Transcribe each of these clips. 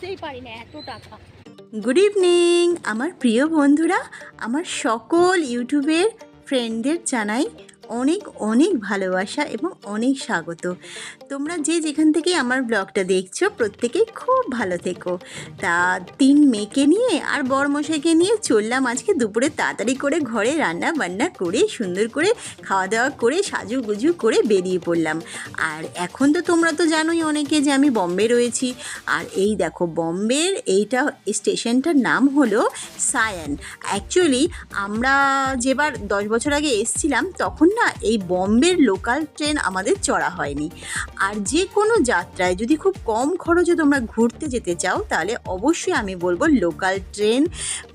উঠতেই পারি না এত টাকা। গুড ইভিনিং আমার প্রিয় বন্ধুরা, আমার সকল ইউটিউবের ফ্রেন্ডদের জানাই অনেক অনেক ভালোবাসা এবং অনেক স্বাগত। তোমরা যে যেখান থেকে আমার ব্লগটা দেখছ, প্রত্যেকেই খুব ভালো থেকো। তা তিন মেয়েকে নিয়ে আর বরমশাইকে নিয়ে চললাম আজকে দুপুরে তাড়াতাড়ি করে ঘরে রান্না বান্না করে, সুন্দর করে খাওয়া দাওয়া করে সাজু গুজু করে বেরিয়ে পড়লাম। আর এখন তো তোমরা তো জানোই অনেকে যে আমি বম্বে রয়েছি। আর এই দেখো, বম্বের এইটা স্টেশনটার নাম হলো সায়ান। অ্যাকচুয়ালি আমরা যেবার দশ বছর আগে এসছিলাম, তখন না এই বম্বের লোকাল ট্রেন আমাদের চড়া হয়নি। আর যে কোনো যাত্রায় যদি খুব কম খরচে তোমরা ঘুরতে যেতে চাও, তাহলে অবশ্যই আমি বলব লোকাল ট্রেন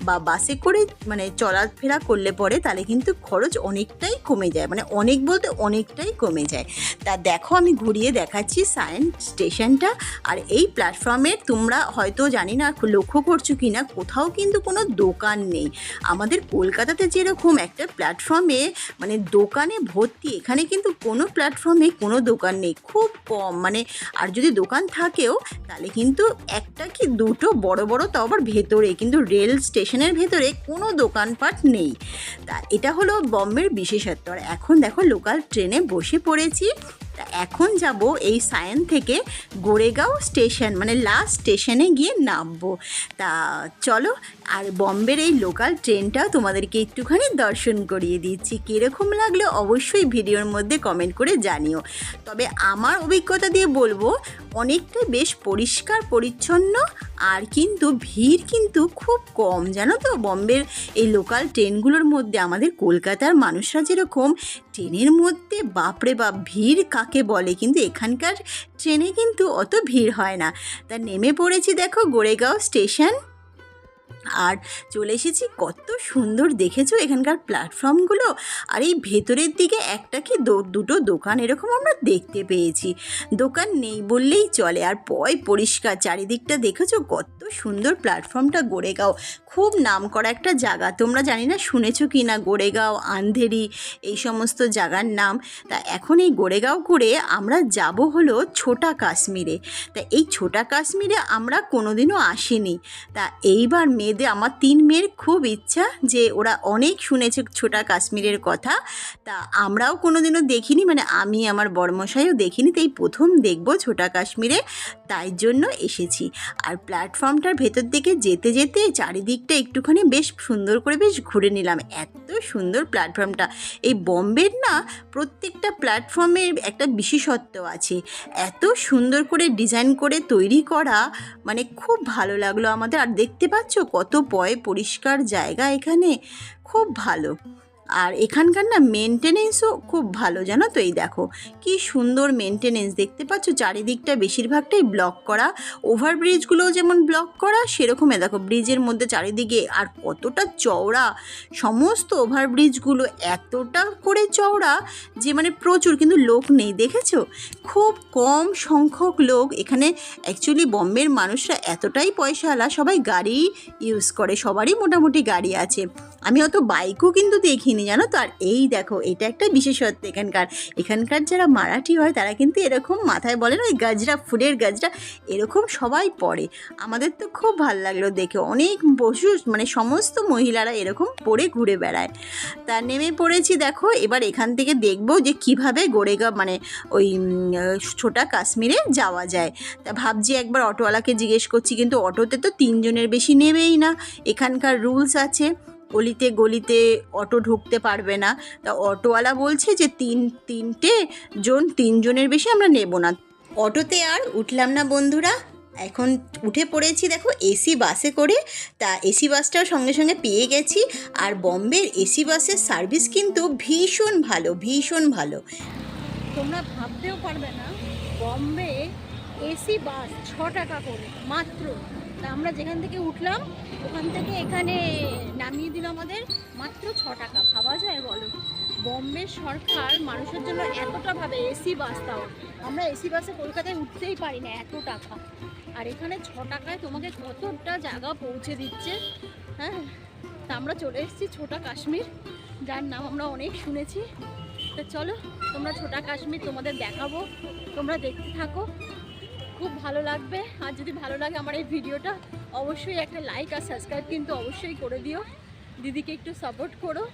বা বাসে করে মানে চলাফেরা করলে পরে তাহলে কিন্তু খরচ অনেকটাই কমে যায়। মানে অনেক বলতে অনেকটাই কমে যায়। তা দেখো আমি ঘুরিয়ে দেখাচ্ছি সায়েন্স স্টেশনটা আর এই প্ল্যাটফর্মে তোমরা হয়তো জানি না, লক্ষ্য করছ কি না কোথাও কিন্তু কোনো দোকান নেই। আমাদের কলকাতাতে যেরকম একটা প্ল্যাটফর্মে মানে দোকানে ভর্তি। এখানে কিন্তু কোনো প্ল্যাটফর্মে কোনো দোকান নেই। খুব কম। মানে আর যদি দোকান থাকেও, তাহলে কিন্তু একটা কি দুটো বড় বড় তো আবার ভেতরে কিন্তু রেল স্টেশনের ভেতরে কোনো দোকানপাট নেই। তা এটা হলো বম্বের বিশেষত্ব। আর এখন দেখো লোকাল ট্রেনে বসে পড়েছি। তা এখন যাব এই সায়েন থেকে গোরেগাঁও স্টেশন মানে লাস্ট স্টেশনে গিয়ে নামবো। তা চলো, আর বম্বের এই লোকাল ট্রেনটাও তোমাদেরকে একটুখানি দর্শন করিয়ে দিচ্ছি। কীরকম লাগল অবশ্যই ভিডিওর মধ্যে কমেন্ট করে জানিও। তবে আমার অভিজ্ঞতা দিয়ে বলব অনেকটা বেশ পরিষ্কার, পরিচ্ছন্ন, আর কিন্তু ভিড় কিন্তু খুব কম। জানো তো, বম্বের এই লোকাল ট্রেনগুলোর মধ্যে আমাদের কলকাতার মানুষরা যেরকম ট্রেনের মধ্যে? বাপরে বাপ, ভিড় কাকে বলে? কিন্তু এখানকার ট্রেনে কিন্তু অত ভিড় হয় না। তা নেমে পড়েছি দেখো গোরেগাঁও স্টেশন। আর চলে এসেছি। কত সুন্দর দেখেছ এখানকার প্ল্যাটফর্মগুলো আর এই ভেতরের দিকে একটা কি দুটো দোকান এরকম আমরা দেখতে পেয়েছি। দোকান নেই বললেই চলে। আর পয় পরিষ্কার চারিদিকটা দেখেছ? কত সুন্দর প্ল্যাটফর্মটা গোরেগাঁও। খুব নাম করা একটা জায়গা। তোমরা জানি না, শুনেছো কি না? গোরেগাঁও, আন্ধেরি, এই সমস্ত জায়গার নাম। তা এখন এই গোরেগাঁও করে আমরা যাব হলো ছোটা কাশ্মীরে। তা এই ছোটা কাশ্মীরে আমরা কোনোদিনও আসিনি। তা এইবার মেয়েদের আমার তিন মেয়ের খুব ইচ্ছা যে ওরা অনেক শুনেছে ছোটা কাশ্মীরের কথা। তা আমরাও কোনোদিনও দেখিনি মানে আমি আমার বর্মশাইও দেখিনি, তাই প্রথম দেখব ছোটা কাশ্মীরে, তাই জন্য এসেছি। আর প্ল্যাটফর্মটার ভেতর দিকে যেতে যেতে চারিদিকটা একটুখানি বেশ সুন্দর করে বেশ ঘুরে নিলাম, এত সুন্দর প্ল্যাটফর্মটা। এই বম্বের না প্রত্যেকটা প্ল্যাটফর্মের একটা বিশেষত্ব আছে, এত সুন্দর করে ডিজাইন করে তৈরি করা মানে খুব ভালো লাগল আমাদের। আর দেখতে পাচ্ছ কত পয় পরিষ্কার জায়গা এখানে। খুব ভালো। আর এখানকার না মেনটেনেন্সও খুব ভালো, জানো তো? এই দেখো, কি সুন্দর মেনটেনেন্স দেখতে পাচ্ছ। চারিদিকটা বেশিরভাগটাই ব্লক করা। ওভারব্রিজগুলোও যেমন ব্লক করা সেরকম দেখো ব্রিজের মধ্যে চারিদিকে আর কতটা চওড়া। সমস্ত ওভারব্রিজগুলো এতটা করে চওড়া যে মানে প্রচুর, কিন্তু লোক নেই, দেখেছ? খুব কম সংখ্যক লোক। এখানে অ্যাকচুয়ালি বম্বের মানুষরা এতটাই পয়সাওয়ালা, সবাই গাড়ি ইউজ করে, সবারই মোটামুটি গাড়ি আছে। আমি অত বাইকও কিন্তু দেখিনি। জানো তো? আর এই দেখো, এটা একটা বিশেষত্ব এখানকার। এখানকার যারা মারাঠি হয়, তারা কিন্তু এরকম মাথায় বলেন ওই গাজরা, ফুলের গাজরা, এরকম সবাই পরে আমাদের তো খুব ভালো লাগল দেখে। অনেক পশু মানে সমস্ত মহিলারা এরকম পরে ঘুরে বেড়ায়। তা নেমে পড়েছি দেখো, এবার এখান থেকে দেখব যে কীভাবে গোরেগা মানে ওই ছোটা কাশ্মীরে যাওয়া যায়। তা ভাবছি একবার অটোওয়ালাকে জিজ্ঞেস করছি, কিন্তু অটোতে তো তিনজনের বেশি নেবেই না। এখানকার রুলস আছে। গলিতে গলিতে অটো ঢুকতে পারবে না। তা অটোওয়ালা বলছে যে, তিন, তিনটে জন, তিনজনের বেশি আমরা নেব না। অটোতে আর উঠলাম না বন্ধুরা। এখন উঠে পড়েছি, দেখো, এসি বাসে করে। তা এসি বাসটাও সঙ্গে সঙ্গে পেয়ে গেছি। আর বম্বের এসি বাসের সার্ভিস কিন্তু ভীষণ ভালো ভীষণ ভালো। তোমরা ভাবতেও পারবে না, বম্বে এসি, বাস, ছ টাকা করে, মাত্র। তা আমরা যেখান থেকে উঠলাম, ওখান থেকে এখানে নামিয়ে দিল আমাদের, মাত্র ছ টাকা। ভাবা যায় বলো? বম্বে সরকার মানুষের জন্য এতটা ভাবে এসি, বাস তাও। আমরা এসি, বাসে কলকাতায় উঠতেই পারি না, এত টাকা। আর এখানে ছ টাকায় তোমাকে কতটা জায়গা পৌঁছে দিচ্ছে হ্যাঁ? তা আমরা চলে এসেছি ছোটা কাশ্মীর, যার নাম আমরা অনেক শুনেছি। তো চলো, তোমরা ছোটা কাশ্মীর তোমাদের দেখাবো, তোমরা দেখতে থাকো। খুব ভালো লাগবে। আর যদি ভালো লাগে আমার এই ভিডিওটা, অবশ্যই একটা লাইক আর সাবস্ক্রাইব কিন্তু অবশ্যই করে দিও। দিদিকে একটু সাপোর্ট করো।